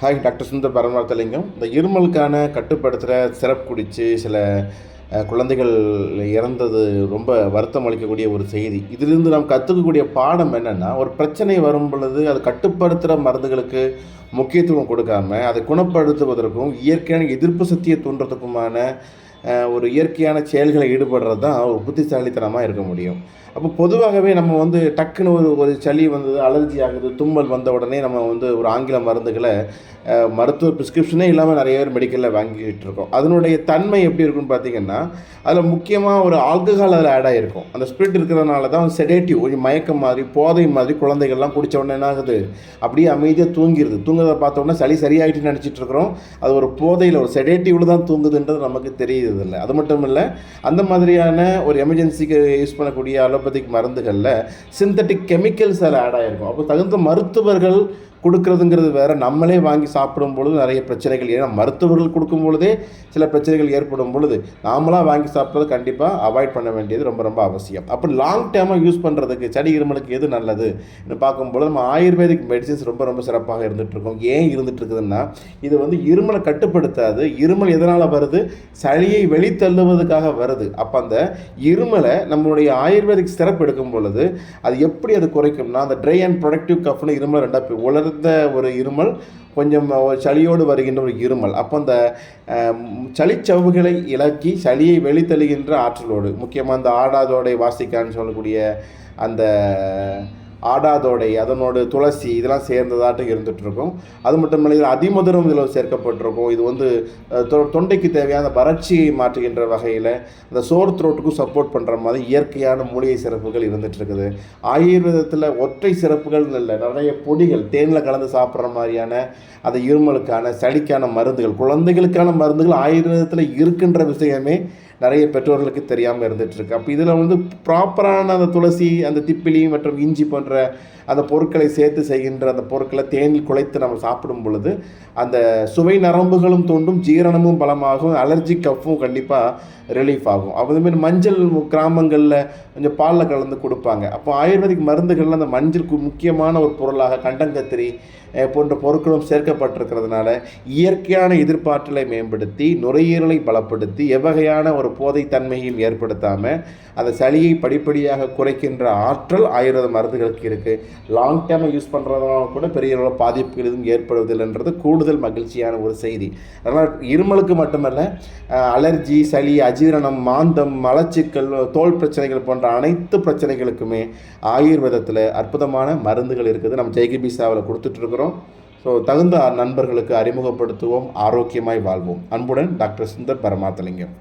Hi doctor Sundar Paramarthalingam இந்த இருமலுக்கான கட்டுப்படுத்துகிற சிறப்பு குடித்து சில குழந்தைகள் இறந்தது ரொம்ப வருத்தம் அளிக்கக்கூடிய ஒரு செய்தி. இதிலிருந்து நாம் கற்றுக்கக்கூடிய பாடம் என்னென்னா ஒரு பிரச்சனை வரும் பொழுது அது கட்டுப்படுத்துகிற மருந்துகளுக்கு முக்கியத்துவம் கொடுக்காம அதை குணப்படுத்துவதற்கும் இயற்கையான எதிர்ப்பு சக்தியை தூண்டுறதுக்குமான ஒரு இயற்கையான செயல்களை ஈடுபடுறது தான் ஒரு புத்திசாலித்தனமாக இருக்க முடியும். அப்போ பொதுவாகவே நம்ம வந்து டக்குன்னு ஒரு ஒரு சளி வந்தது அலர்ஜி ஆகுது தும்மல் வந்த உடனே நம்ம வந்து ஒரு ஆங்கில மருந்துகளை மருத்துவ ப்ரிஸ்கிரிப்ஷனே இல்லாமல் நிறைய பேர் மெடிக்கலில் வாங்கிட்டு இருக்கோம். அதனுடைய தன்மை எப்படி இருக்குன்னு பார்த்தீங்கன்னா அதில் முக்கியமாக ஒரு ஆல்கஹால் அதில் ஆட் ஆகிருக்கும் அந்த ஸ்பிரிட் இருக்கிறதுனால தான் செடேட்டிவ் கொஞ்சம் மயக்கம் மாதிரி போதை மாதிரி குழந்தைகள்லாம் குடித்த உடனே என்ன ஆகுது? அப்படியே அமைதியாக தூங்கிடுது தூங்குறதை பார்த்த உடனே சளி சரியாயிட்டு நினச்சிட்டு இருக்கிறோம். அது ஒரு போதையில் ஒரு செடேட்டிவில் தான் தூங்குதுன்றது நமக்கு தெரியுது. இல்லை அது மட்டும் இல்லை அந்த மாதிரியான ஒரு எமர்ஜென்சிக்கு யூஸ் பண்ணக்கூடிய அலோபதிக் மருந்துகளில் சிந்தட்டிக் கெமிக்கல்ஸ் அதில் ஆட் ஆகிருக்கும் அப்போ தகுந்த மருத்துவர்கள் கொடுக்கறதுங்கிறது வேற. நம்மளே வாங்கி சாப்பிடும் பொழுது நிறைய பிரச்சனைகள். ஏன்னா மருத்துவர்கள் கொடுக்கும் பொழுதே சில பிரச்சனைகள் ஏற்படும் பொழுது நாமளாக வாங்கி சாப்பிட்றது கண்டிப்பாக அவாய்ட் பண்ண வேண்டியது ரொம்ப ரொம்ப அவசியம். அப்போ லாங் டேர்மாக யூஸ் பண்ணுறதுக்கு சளி இருமலுக்கு எது நல்லது பார்க்கும்பொழுது நம்ம ஆயுர்வேதிக் மெடிசின்ஸ் ரொம்ப ரொம்ப சிறப்பாக இருந்துகிட்ருக்கோம். ஏன் இருந்துட்டு இருக்குதுன்னா இது வந்து இருமலை கட்டுப்படுத்தாது. இருமல் எதனால் வருது? சளியை வெளித்தள்ளுவதற்காக வருது. அப்போ அந்த இருமலை நம்மளுடைய ஆயுர்வேதிக் சிறப்பு எடுக்கும் பொழுது அது எப்படி அது குறைக்கும்னா அந்த ட்ரை அண்ட் ப்ரொடக்டிவ் கஃப்னு இருமல் ரெண்டாக உலர் உலர்ந்த ஒரு இருமல் கொஞ்சம் ஒரு சளியோடு வருகின்ற ஒரு இருமல். அப்போ அந்த சளிச்சவுகளை இலக்கி சளியை வெளித்தழுகின்ற ஆற்றலோடு முக்கியமாக அந்த ஆடாதோடை வாசிக்கான்னு சொல்லக்கூடிய அந்த ஆடாதோடை அதனோட துளசி இதெல்லாம் சேர்ந்ததாட்டம் இருந்துகிட்ருக்கும் அது மட்டும் இல்லை அதிமதுரம் இதில் சேர்க்கப்பட்டிருக்கும். இது வந்து தொ- தொண்டைக்கு தேவையான வறட்சியை மாற்றுகின்ற வகையில் அந்த சோர் த்ரோட்டுக்கும் சப்போர்ட் பண்ணுற மாதிரி இயற்கையான மூலிகை சிறப்புகள் இருந்துகிட்ருக்குது ஆயுர்வேதத்தில் ஒற்றை சிறப்புகள் இல்லை. நிறைய பொடிகள் தேனில் கலந்து சாப்பிட்ற மாதிரியான அந்த இருமலுக்கான சளிக்கான மருந்துகள் குழந்தைகளுக்கான மருந்துகள் ஆயுர்வேதத்தில் இருக்கின்ற விஷயமே நிறைய பெற்றோர்களுக்கு தெரியாமல் இருந்துகிட்ருக்கு. அப்போ இதில் வந்து ப்ராப்பரான அந்த துளசி அந்த திப்பிலி மற்றும் இஞ்சி போன்ற அந்த பொருட்களை சேர்த்து செய்கின்ற அந்த பொருட்களை தேனில் குழைத்து நம்ம சாப்பிடும் பொழுது அந்த சுவை நரம்புகளும் தோண்டும் ஜீரணமும் பலமாகும் அலர்ஜி கஃப்பும் கண்டிப்பாக ரிலீஃப் ஆகும். அதுமாரி மஞ்சள் கிராமங்களில் கொஞ்சம் பாலில் கலந்து கொடுப்பாங்க. அப்போ ஆயுர்வேதிக் மருந்துகளில் அந்த மஞ்சளுக்கு முக்கியமான ஒரு பொருளாக கண்டங்கத்திரி போன்ற பொருட்களும் சேர்க்கப்பட்டிருக்கிறதுனால இயற்கையான எதிர்ப்பாற்றலை மேம்படுத்தி நுரையீரலை பலப்படுத்தி எவ்வகையான ஒரு போதைத்தன்மையும் ஏற்படுத்தாமல் அந்த சளியை படிப்படியாக குறைக்கின்ற ஆற்றல் ஆயுர்வேத மருந்துகளுக்கு இருக்குது லாங் டேர்மாக யூஸ் பண்ணுறதுனால கூட பெரிய அளவு பாதிப்புகள் எதுவும் ஏற்படுவதில்லைன்றது கூடுதல் மகிழ்ச்சியான ஒரு செய்தி. அதனால் இருமலுக்கு மட்டுமல்ல அலர்ஜி சளி அஜீரணம் மாந்தம் மலச்சிக்கல் தோல் பிரச்சனைகள் போன்ற அனைத்து பிரச்சனைகளுக்குமே ஆயுர்வேதத்தில் அற்புதமான மருந்துகள் இருக்குது. நம்ம ஜெய்கிபிசாவில் கொடுத்துட்ருக்குறோம். ஸோ தகுந்த நண்பர்களுக்கு அறிமுகப்படுத்துவோம். ஆரோக்கியமாய் வாழ்வோம். அன்புடன் டாக்டர் சுந்தர் பரமாத்தலிங்கம்.